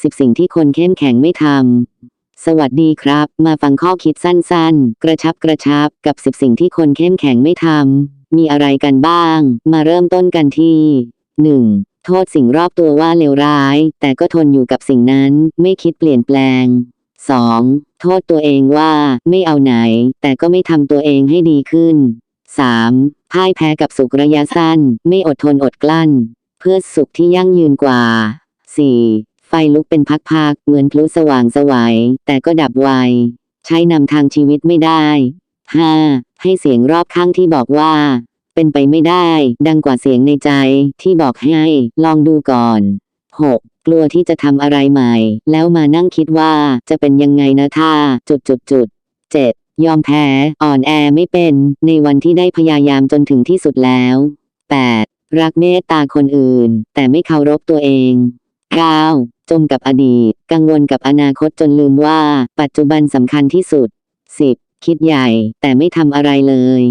10 สิ่งที่คนเข้มแข็งไม่ทำ สวัสดีครับ มาฟังข้อคิดสั้นๆ กระชับกระชับกับ 10 สิ่งที่คนเข้มแข็งไม่ทำ มีอะไรกันบ้าง มาเริ่มต้นกันที่ 1. โทษสิ่งรอบตัวว่าเลวร้าย แต่ก็ทนอยู่กับสิ่งนั้น ไม่คิดเปลี่ยนแปลง 2. โทษตัวเองว่าไม่เอาไหน แต่ก็ไม่ทำตัวเองให้ดีขึ้น 3. พ่ายแพ้กับสุขระยะสั้น ไม่อดทนอดกลั้น เพื่อสุขที่ยั่งยืนกว่า 4. ไฟลุกเป็นพักๆ เหมือนพลุสว่างสวัยแต่ก็ดับไว ใช้นำทางชีวิตไม่ได้ 5. ให้เสียงรอบข้างที่บอกว่า เป็นไปไม่ได้ ดังกว่าเสียงในใจที่บอกให้ ลองดูก่อน 6. กลัวที่จะทำอะไรใหม่ แล้วมานั่งคิดว่าจะเป็นยังไงนะท่าจุดจุดจุด 7. ยอมแพ้ อ่อนแอไม่เป็น ในวันที่ได้พยายามจนถึงที่สุดแล้ว 8. รักเมตตาคนอื่น แต่ไม่เคารพตัวเอง 9. จมกับอดีต กังวลกับอนาคตจนลืมว่า ปัจจุบันสำคัญที่สุด 10. คิดใหญ่แต่ไม่ทำอะไรเลย